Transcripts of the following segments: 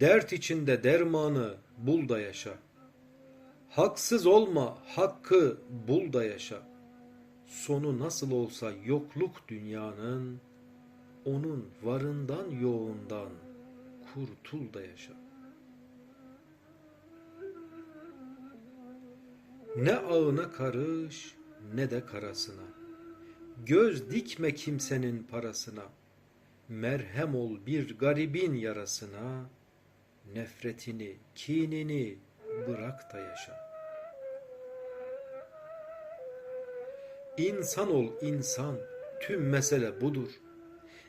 Dert içinde dermanı bul da yaşa. Haksız olma, hakkı bul da yaşa. Sonu nasıl olsa yokluk dünyanın, onun varından yoğundan kurtul da yaşa. Ne ağına karış ne de karasına. Göz dikme kimsenin parasına. Merhem ol bir garibin yarasına. Nefretini, kinini bırak da yaşa. İnsan ol insan, tüm mesele budur.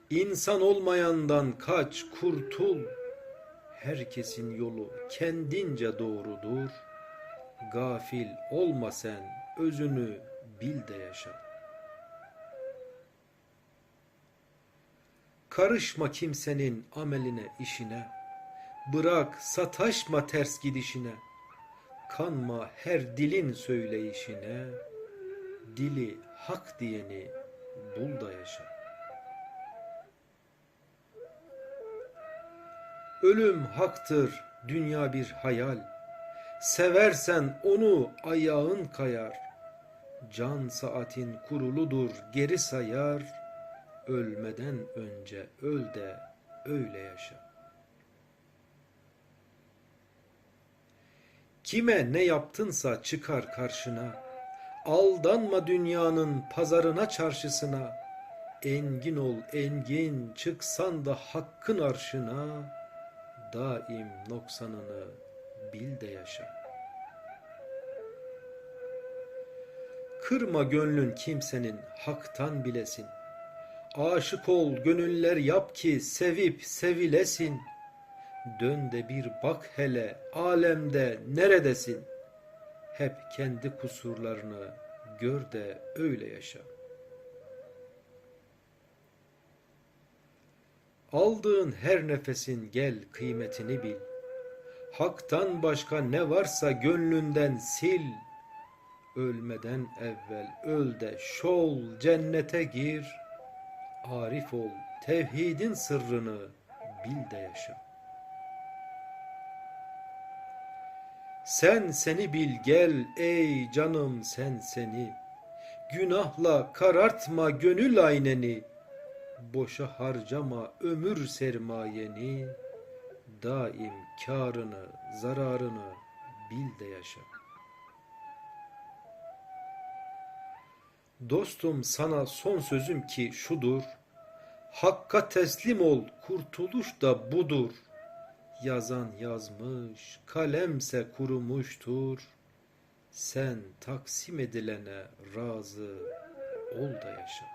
İnsan olmayandan kaç, kurtul. Herkesin yolu kendince doğrudur. Gafil olma sen, özünü bil de yaşa. Karışma kimsenin ameline, işine. Bırak sataşma ters gidişine. Kanma her dilin söyleyişine. Dili hak diyeni bul da yaşa. Ölüm haktır, dünya bir hayal. Seversen onu ayağın kayar. Can saatin kuruludur, geri sayar. Ölmeden önce öl de öyle yaşa. Kime ne yaptınsa çıkar karşına. Aldanma dünyanın pazarına çarşısına. Engin ol engin çıksan da hakkın arşına. Daim noksanını bil de yaşa. Kırma gönlün kimsenin haktan bilesin. Aşık ol gönüller yap ki sevip sevilesin. Dön de bir bak hele alemde neredesin? Hep kendi kusurlarını gör de öyle yaşa. Aldığın her nefesin gel kıymetini bil. Hak'tan başka ne varsa gönlünden sil. Ölmeden evvel öl de şol cennete gir. Arif ol tevhidin sırrını bil de yaşa. Sen seni bil gel ey canım sen seni. Günahla karartma gönül ayneni. Boşa harcama ömür sermayeni. Daim karını, zararını bil de yaşa. Dostum sana son sözüm ki şudur. Hakka teslim ol, kurtuluş da budur. Yazan yazmış, kalemse kurumuştur. Sen taksim edilene razı ol da yaşa.